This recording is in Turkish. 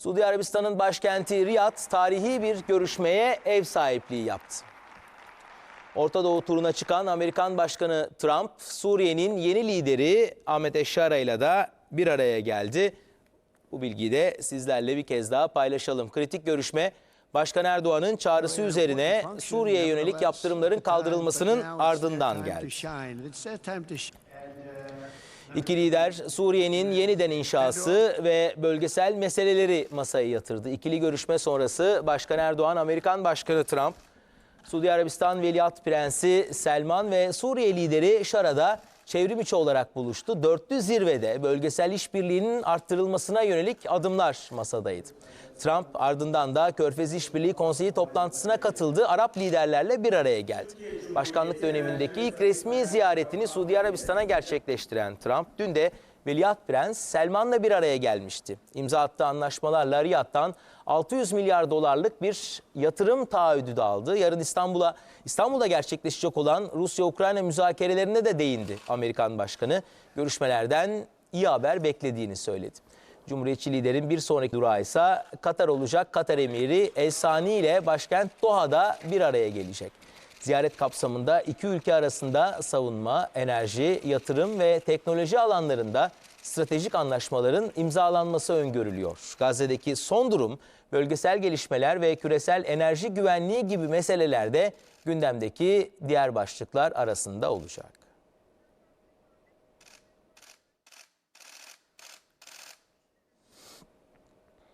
Suudi Arabistan'ın başkenti Riyad tarihi bir görüşmeye ev sahipliği yaptı. Orta Doğu turuna çıkan Amerikan Başkanı Trump, Suriye'nin yeni lideri Ahmet Eşşara ile de bir araya geldi. Bu bilgiyi de sizlerle bir kez daha paylaşalım. Kritik görüşme Başkan Erdoğan'ın çağrısı üzerine Suriye'ye yönelik yaptırımların kaldırılmasının ardından geldi. İki lider Suriye'nin yeniden inşası ve bölgesel meseleleri masaya yatırdı. İkili görüşme sonrası Başkan Erdoğan, Amerikan Başkanı Trump, Suudi Arabistan Veliaht Prensi Selman ve Suriye lideri Şara'da çevrim içi olarak buluştu. Dörtlü zirvede bölgesel işbirliğinin arttırılmasına yönelik adımlar masadaydı. Trump ardından da Körfez İşbirliği Konseyi toplantısına katıldı. Arap liderlerle bir araya geldi. Başkanlık dönemindeki ilk resmi ziyaretini Suudi Arabistan'a gerçekleştiren Trump dün de Veliaht Prens Selman'la bir araya gelmişti. İmza attığı anlaşmalarla Riyad'dan 600 milyar dolarlık bir yatırım taahhüdü de aldı. Yarın İstanbul'a İstanbul'da gerçekleşecek olan Rusya-Ukrayna müzakerelerine de değindi Amerikan Başkanı. Görüşmelerden iyi haber beklediğini söyledi. Cumhuriyetçi liderin bir sonraki durağı ise Katar olacak. Katar emiri El Sani ile başkent Doha'da bir araya gelecek. Ziyaret kapsamında iki ülke arasında savunma, enerji, yatırım ve teknoloji alanlarında stratejik anlaşmaların imzalanması öngörülüyor. Gazze'deki son durum, bölgesel gelişmeler ve küresel enerji güvenliği gibi meselelerde gündemdeki diğer başlıklar arasında olacak.